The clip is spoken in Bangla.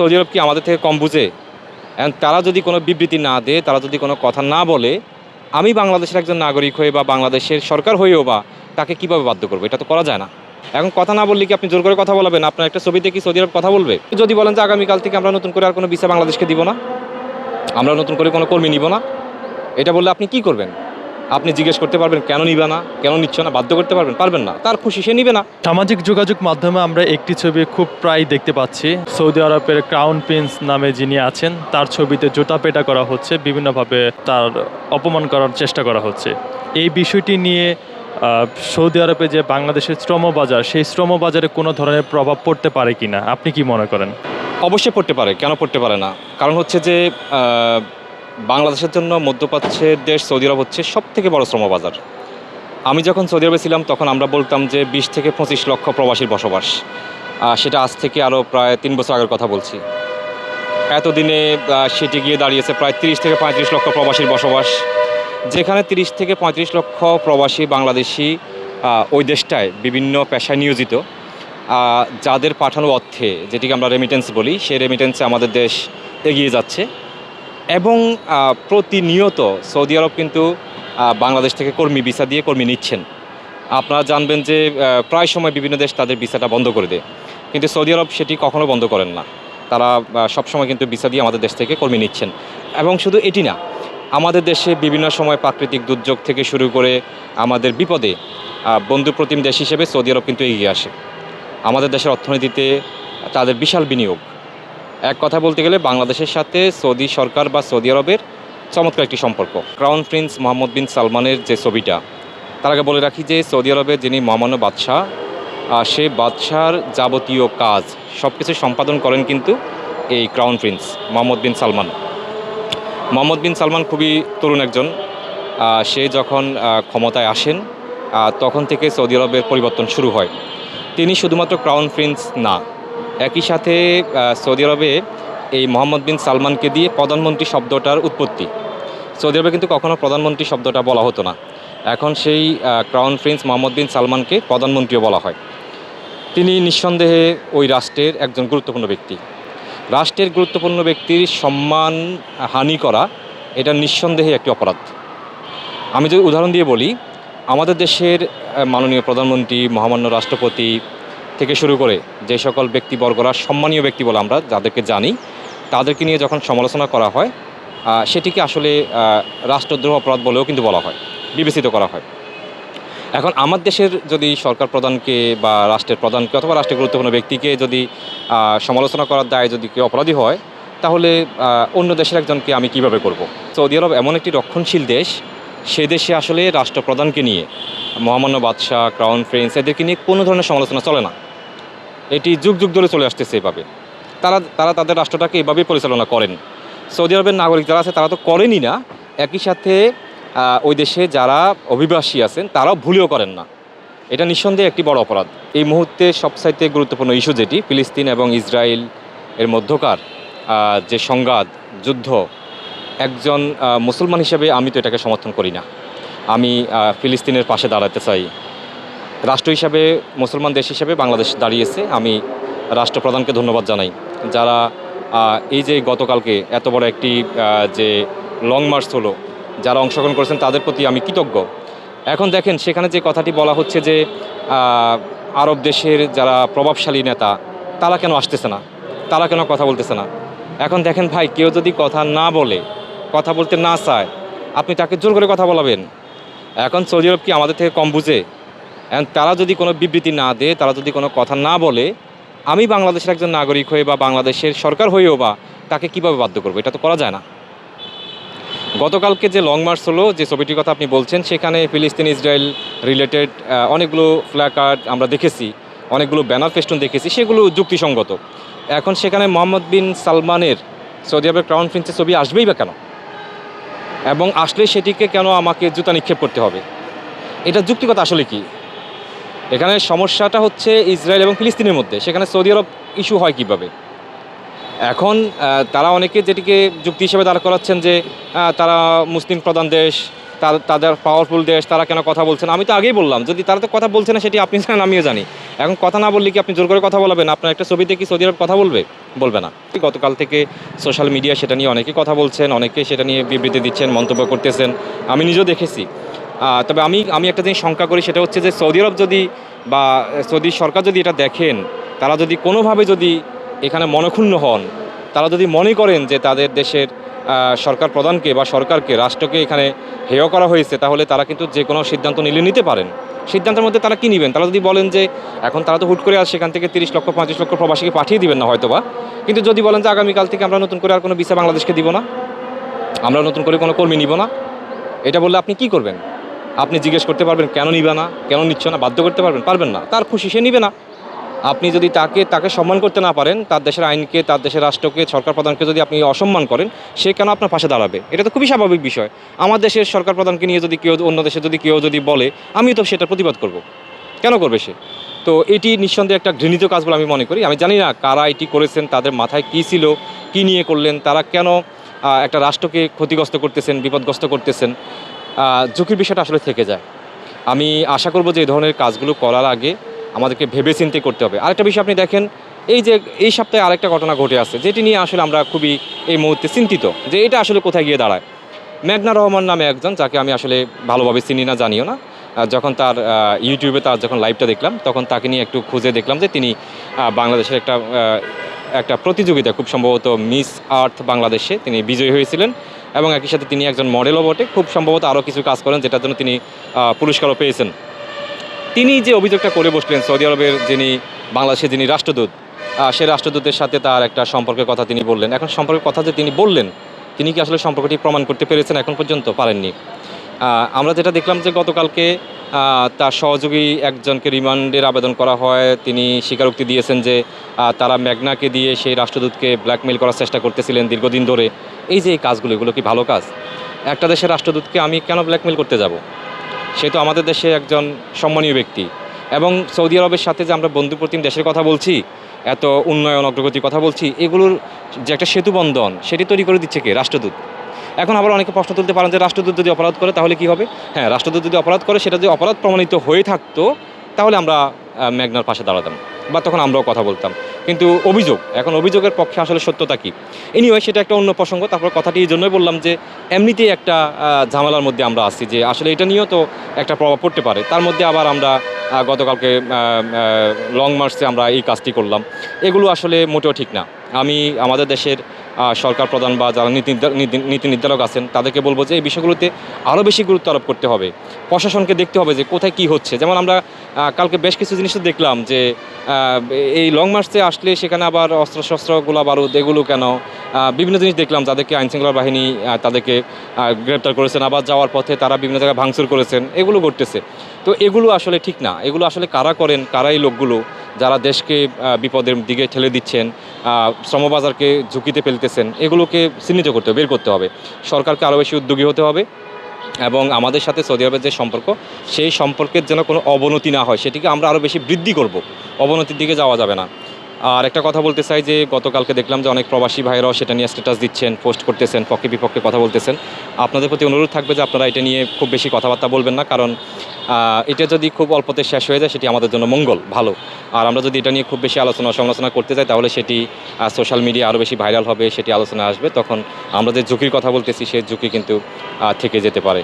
সৌদি আরব কি আমাদের থেকে কম বুঝে? এখন তারা যদি কোনো বিবৃতি না দেয়, তারা যদি কোনো কথা না বলে, আমি বাংলাদেশের একজন নাগরিক হয়ে বা বাংলাদেশের সরকার হয়েও বা তাকে কীভাবে বাধ্য করব? এটা তো করা যায় না। এখন কথা না বললে কি আপনি জোর করে কথা বলাবেন? আপনার একটা ছবিতে কি সৌদি আরব কথা বলবে? যদি বলেন যে আগামীকাল থেকে আমরা নতুন করে আর কোনো ভিসা বাংলাদেশকে দিব না, আমরা নতুন করে কোনো কর্মী নিব না, এটা বললে আপনি কি করবেন? আপনি জিজ্ঞেস করতে পারবেন কেন নিবে না? কেন নিচ্ছ না? বাধ্য করতে পারবেন? পারবেন না। তার খুশি সে নিবে না। সামাজিক যোগাযোগ মাধ্যমে আমরা একটি ছবি খুব প্রায় দেখতে পাচ্ছি। সৌদি আরবের ক্রাউন প্রিন্স নামে যিনি আছেন তার ছবিতে জুতা পেটা করা হচ্ছে বিভিন্নভাবে তার অপমান করার চেষ্টা করা হচ্ছে। এই বিষয়টি নিয়ে সৌদি আরবে যে বাংলাদেশের শ্রম বাজার সেই শ্রম বাজারে কোনো ধরনের প্রভাব পড়তে পারে কিনা? আপনি কি মনে করেন? অবশ্যই পড়তে পারে। কেন পড়তে পারে না? কারণ হচ্ছে যে বাংলাদেশের জন্য মধ্যপ্রাচ্যের দেশ সৌদি আরব হচ্ছে সব থেকে বড় শ্রমবাজার। আমি যখন সৌদি আরবে ছিলাম, তখন আমরা বলতাম যে বিশ থেকে পঁচিশ লক্ষ প্রবাসীর বসবাস। সেটা আজ থেকে আরও প্রায় তিন বছর আগের কথা বলছি। এতদিনে সেটি গিয়ে দাঁড়িয়েছে প্রায় তিরিশ থেকে পঁয়ত্রিশ লক্ষ প্রবাসীর বসবাস। যেখানে তিরিশ থেকে পঁয়ত্রিশ লক্ষ প্রবাসী বাংলাদেশি ওই দেশটায় বিভিন্ন পেশায় নিয়োজিত। যাদের পাঠানো অর্থে, যেটিকে আমরা রেমিটেন্স বলি, সেই রেমিটেন্সে আমাদের দেশ এগিয়ে যাচ্ছে। এবং প্রতিনিয়ত সৌদি আরব কিন্তু বাংলাদেশ থেকে কর্মী ভিসা দিয়ে কর্মী নিচ্ছেন। আপনারা জানবেন যে প্রায় সময় বিভিন্ন দেশ তাদের ভিসাটা বন্ধ করে দেয়। কিন্তু সৌদি আরব সেটি কখনো বন্ধ করেন না। তারা সবসময় কিন্তু ভিসা দিয়ে আমাদের দেশ থেকে কর্মী নিচ্ছেন। এবং শুধু এটি না, আমাদের দেশে বিভিন্ন সময় প্রাকৃতিক দুর্যোগ থেকে শুরু করে আমাদের বিপদে বন্ধু প্রতিম দেশ হিসেবে সৌদি আরব কিন্তু এগিয়ে আসে। আমাদের দেশের অর্থনীতিতে তাদের বিশাল বিনিয়োগ। এক কথা বলতে গেলে বাংলাদেশের সাথে সৌদি সরকার বা সৌদি আরবের চমৎকার একটি সম্পর্ক। ক্রাউন প্রিন্স মোহাম্মদ বিন সালমানের যে ছবিটা, তার আগে বলে রাখি যে সৌদি আরবের যিনি মহামান্য বাদশাহ সে বাদশার যাবতীয় কাজ সব কিছু সম্পাদন করেন কিন্তু এই crown prince Mohammed bin Salman. Mohammed bin Salman খুবই তরুণ একজন। সে যখন ক্ষমতায় আসেন তখন থেকে সৌদি আরবের পরিবর্তন শুরু হয়। তিনি শুধুমাত্র ক্রাউন প্রিন্স না একই সাথে সৌদি আরবে এই মোহাম্মদ বিন সালমানকে দিয়ে প্রধানমন্ত্রী শব্দটার উৎপত্তি। সৌদি আরবে কিন্তু কখনও প্রধানমন্ত্রী শব্দটা বলা হতো না। এখন সেই ক্রাউন প্রিন্স মোহাম্মদ বিন সালমানকে প্রধানমন্ত্রীও বলা হয়। তিনি নিঃসন্দেহে ওই রাষ্ট্রের একজন গুরুত্বপূর্ণ ব্যক্তি। রাষ্ট্রের গুরুত্বপূর্ণ ব্যক্তির সম্মান, হানি করা, এটা নিঃসন্দেহে একটি অপরাধ। আমি যদি উদাহরণ দিয়ে বলি, আমাদের দেশের মাননীয় প্রধানমন্ত্রী, মহামান্য রাষ্ট্রপতি থেকে শুরু করে যে সকল ব্যক্তিবর্গরা সম্মানীয় ব্যক্তি বলে আমরা যাদেরকে জানি, তাদেরকে নিয়ে যখন সমালোচনা করা হয় সেটিকে আসলে রাষ্ট্রদ্রোহ অপরাধ বলেও কিন্তু বলা হয়, বিবেচিত করা হয়। এখন আমার দেশের যদি সরকার প্রধানকে বা রাষ্ট্রের প্রধানকে অথবা রাষ্ট্রের গুরুত্বপূর্ণ ব্যক্তিকে যদি সমালোচনা করার দায় যদি কেউ অপরাধী হয়, তাহলে অন্য দেশের একজনকে আমি কীভাবে করব? সৌদি আরব এমন একটি রক্ষণশীল দেশ, সে দেশে আসলে রাষ্ট্রপ্রধানকে নিয়ে মহামান্য বাদশাহ ক্রাউন প্রিন্স এদেরকে নিয়ে কোনো ধরনের সমালোচনা চলে না। এটি যুগ যুগ ধরে চলে আসতেছে এভাবে। তারা তারা তাদের রাষ্ট্রটাকে এভাবেই পরিচালনা করেন। সৌদি আরবের নাগরিক যারা আছে, তারা তো করেনই না। একই সাথে ওই দেশে যারা অভিবাসী আছেন, তারাও ভুলেও করেন না। এটা নিঃসন্দেহে একটি বড় অপরাধ। এই মুহূর্তে সবচাইতে গুরুত্বপূর্ণ ইস্যু যেটি, ফিলিস্তিন এবং ইসরায়েল এর মধ্যকার যে সংঘাত, যুদ্ধ, একজন মুসলমান হিসেবে আমি তো এটাকে সমর্থন করি না। আমি ফিলিস্তিনের পাশে দাঁড়াতে চাই। রাষ্ট্র হিসাবে, মুসলমান দেশ হিসাবে বাংলাদেশ দাঁড়িয়েছে। আমি রাষ্ট্রপ্রধানকে ধন্যবাদ জানাই। যারা এই যে গতকালকে এত বড় একটি যে লং মার্চ হলো, যারা অংশগ্রহণ করেছেন, তাদের প্রতি আমি কৃতজ্ঞ। এখন দেখেন, সেখানে যে কথাটি বলা হচ্ছে যে আরব দেশের যারা প্রভাবশালী নেতা, তারা কেন আসতেছে না? তারা কেন কথা বলতেছে না? এখন দেখেন ভাই, কেউ যদি কথা না বলে, কথা বলতে না চায়, আপনি তাকে জোর করে কথা বলাবেন। এখন সৌদি আরব কি আমাদের থেকে কম বুঝে? তারা যদি কোনো বিবৃতি না দেয়, তারা যদি কোনো কথা না বলে, আমি বাংলাদেশের একজন নাগরিক হয়ে বা বাংলাদেশের সরকার হয়েও বা তাকে কীভাবে বাধ্য করব? এটা তো করা যায় না। গতকালকে যে লং মার্চ হলো, যে ছবিটির কথা আপনি বলছেন, সেখানে ফিলিস্তিন ইসরায়েল রিলেটেড অনেকগুলো ফ্ল্যাকার্ড আমরা দেখেছি, অনেকগুলো ব্যানার ফেস্টুন দেখেছি, সেগুলো যুক্তিসঙ্গত। এখন সেখানে মোহাম্মদ বিন সালমানের সৌদি আরবের ক্রাউন প্রিন্সের ছবি আসবেই বা কেন? এবং আসলে সেটিকে কেন আমাকে জুতা নিক্ষেপ করতে হবে? এটা যুক্তিগত আসলে কি? এখানে সমস্যাটা হচ্ছে ইসরায়েল এবং ফিলিস্তিনের মধ্যে। সেখানে সৌদি আরব ইস্যু হয় কীভাবে? এখন তারা অনেকে যেটিকে যুক্তি হিসেবে দাঁড় করাচ্ছেন যে তারা মুসলিম প্রধান দেশ তাদের পাওয়ারফুল দেশ, তারা কেন কথা বলছেন আমি তো আগেই বললাম, যদি তারা তো কথা বলছে না, সেটি আপনি জানেন, আমিও জানি। এখন কথা না বললে কি আপনি জোর করে কথা বলবেন? আপনার একটা ছবিতে কি সৌদি আরব কথা বলবে? বলবে না। গতকাল থেকে সোশ্যাল মিডিয়া সেটা নিয়ে অনেকে কথা বলছেন, অনেকে সেটা নিয়ে বিবৃতি দিচ্ছেন, মন্তব্য করতেছেন। আমি নিজেও দেখেছি। তবে আমি আমি একটা জিনিস শঙ্কা করি, সেটা হচ্ছে যে সৌদি আরব যদি বা সৌদি সরকার যদি এটা দেখেন, তারা যদি কোনোভাবে যদি এখানে মনক্ষুণ্ণ হন, তারা যদি মনে করেন যে তাদের দেশের সরকার প্রধানকে বা সরকারকে, রাষ্ট্রকে এখানে হেয় করা হয়েছে, তাহলে তারা কিন্তু যে কোনো সিদ্ধান্ত নিলে নিতে পারেন। সিদ্ধান্তের মধ্যে তারা কী নেবেন? তারা যদি বলেন যে এখন তারা তো হুট করে আর সেখান থেকে তিরিশ লক্ষ, পঁয়ত্রিশ লক্ষ প্রবাসীকে পাঠিয়ে দিবেন না হয়তো বা কিন্তু যদি বলেন যে আগামীকাল থেকে আমরা নতুন করে আর কোনো ভিসা বাংলাদেশকে দিব না, আমরা নতুন করে কোনো কর্মী নিব না, এটা বললে আপনি কি করবেন? আপনি জিজ্ঞেস করতে পারবেন, কেন নিবে না? কেন নিচ্ছ না? বাধ্য করতে পারবেন? পারবেন না। তার খুশি সে নিবে না। আপনি যদি তাকে তাকে সম্মান করতে না পারেন, তার দেশের আইনকে, তার দেশের রাষ্ট্রকে, সরকার প্রধানকে যদি আপনি অসম্মান করেন, সে কেন আপনার পাশে দাঁড়াবে? এটা তো খুবই স্বাভাবিক বিষয়। আমার দেশের সরকার প্রধানকে নিয়ে যদি কেউ, অন্য দেশে যদি কেউ যদি বলে আমি তো সেটা প্রতিবাদ করব। কেন করবে সে? তো এটি নিঃসন্দেহে একটা ঘৃণিত কাজ বলে আমি মনে করি। আমি জানি না কারা এটি করেছেন, তাদের মাথায় কী ছিল, কী নিয়ে করলেন, তারা কেন একটা রাষ্ট্রকে ক্ষতিগ্রস্ত করতেছেন, বিপদগ্রস্ত করতেছেন। ঝুঁকির বিষয়টা আসলে থেকে যায়। আমি আশা করব যে এই ধরনের কাজগুলো করার আগে আমাদেরকে ভেবে চিন্তে করতে হবে। আরেকটা বিষয় আপনি দেখেন, এই যে এই সপ্তাহে আরেকটা ঘটনা ঘটে আছে, যেটি নিয়ে আসলে আমরা খুবই এই মুহূর্তে চিন্তিত যে এটা আসলে কোথায় গিয়ে দাঁড়ায়। মেঘনা রহমান নামে একজন, যাকে আমি আসলে ভালোভাবে চিনি না, জানিও না যখন তার ইউটিউবে তার যখন লাইভটা দেখলাম, তখন তাকে নিয়ে একটু খুঁজে দেখলাম যে তিনি বাংলাদেশের একটা একটা প্রতিযোগিতা, খুব সম্ভবত মিস আর্থ বাংলাদেশে তিনি বিজয়ী হয়েছিলেন। এবং একই সাথে তিনি একজন মডেলও বটে। খুব সম্ভবত আরও কিছু কাজ করেন যেটার জন্য তিনি পুরস্কারও পেয়েছেন। তিনি যে অভিযোগটা করে বসলেন সৌদি আরবের যিনি, বাংলাদেশের যিনি রাষ্ট্রদূত সে রাষ্ট্রদূতের সাথে তার একটা সম্পর্কের কথা তিনি বললেন। এখন সম্পর্কের কথা যে তিনি বললেন, তিনি কি আসলে সম্পর্কটি প্রমাণ করতে পেরেছেন? এখন পর্যন্ত পারেননি। আমরা যেটা দেখলাম যে গতকালকে তার সহযোগী একজনকে রিমান্ডের আবেদন করা হয়। তিনি স্বীকারোক্তি দিয়েছেন যে তারা মেঘনাকে দিয়ে সেই রাষ্ট্রদূতকে ব্ল্যাকমেল করার চেষ্টা করতেছিলেন দীর্ঘদিন ধরে। এই যে এই কাজগুলো, এগুলো কি ভালো কাজ? একটা দেশের রাষ্ট্রদূতকে আমি কেন ব্ল্যাকমেল করতে যাব? সে তো আমাদের দেশে একজন সম্মানীয় ব্যক্তি। এবং সৌদি আরবের সাথে যে আমরা বন্ধুপ্রতিম দেশের কথা বলছি, এত উন্নয়ন, অগ্রগতির কথা বলছি, এগুলোর যে একটা সেতু বন্ধন সেটি তৈরি করে দিচ্ছে কে? রাষ্ট্রদূত। এখন আবার অনেকে প্রশ্ন তুলতে পারেন যে রাষ্ট্রদূত যদি অপরাধ করে, তাহলে কি হবে? হ্যাঁ রাষ্ট্রদূত যদি অপরাধ করে, সেটা যদি অপরাধ প্রমাণিত হয়ে থাকতো, তাহলে আমরা মেঘনার পাশে দাঁড়াতাম বা তখন আমরাও কথা বলতাম। কিন্তু অভিযোগ, এখন অভিযোগের পক্ষে আসলে সত্যতা কি? এনিওয়ে সেটা একটা অন্য প্রসঙ্গ, তারপর কথাটি এই জন্যই বললাম যে, এমনিতেই একটা ঝামেলার মধ্যে আমরা আসছি যে, আসলে এটা নিয়েও তো একটা প্রভাব পড়তে পারে। তার মধ্যে আবার আমরা গতকালকে লং মার্চে আমরা এই কাজটি করলাম। এগুলো আসলে মোটেও ঠিক না। আমি, আমাদের দেশের সরকার প্রধান বা যারা নীতি নীতি- নির্ধারক আছেন, তাদেরকে বলব যে এই বিষয়গুলোতে আরও বেশি গুরুত্ব আরোপ করতে হবে। প্রশাসনকে দেখতে হবে যে কোথায় কি হচ্ছে। যেমন আমরা কালকে বেশ কিছু জিনিস দেখলাম যে এই লং মার্চে আসলে সেখানে আবার অস্ত্রশস্ত্র গোলা বারুদ, এগুলো কেন? বিভিন্ন জিনিস দেখলাম, যাদেরকে আইনশৃঙ্খলা বাহিনী তাদেরকে গ্রেপ্তার করেছেন। আবার যাওয়ার পথে তারা বিভিন্ন জায়গায় ভাঙচুর করেছেন। এগুলো ঘটতেছে। তো এগুলো আসলে ঠিক না। এগুলো আসলে কারা করেন? কারা এই লোকগুলো? যারা দেশকে বিপদের দিকে ঠেলে দিচ্ছেন শ্রমবাজারকে ঝুঁকিতে ফেলতেছেন, এগুলোকে চিহ্নিত করতে হবে, বের করতে হবে। সরকারকে আরও বেশি উদ্যোগী হতে হবে এবং আমাদের সাথে সৌদি আরবের যে সম্পর্ক, সেই সম্পর্কের যেন কোনো অবনতি না হয়, সেটিকে আমরা আরও বেশি বৃদ্ধি করব। অবনতির দিকে যাওয়া যাবে না। আর একটা কথা বলতে চাই যে গতকালকে দেখলাম যে অনেক প্রবাসী ভাইরাও সেটা নিয়ে স্ট্যাটাস দিচ্ছেন পোস্ট করতেছেন, পক্ষে বিপক্ষে কথা বলতেছেন। আপনাদের প্রতি অনুরোধ থাকবে যে আপনারা এটা নিয়ে খুব বেশি কথাবার্তা বলবেন না, কারণ এটা যদি খুব অল্পতে শেষ হয়ে যায়, সেটি আমাদের জন্য মঙ্গল, ভালো। আর আমরা যদি এটা নিয়ে খুব বেশি আলোচনা সমালোচনা করতে যাই, তাহলে সেটি সোশ্যাল মিডিয়া আরও বেশি ভাইরাল হবে, সেটি আলোচনা আসবে। তখন আমরা যে ঝুঁকির কথা বলতেছি সেই ঝুঁকি কিন্তু থেকে যেতে পারে।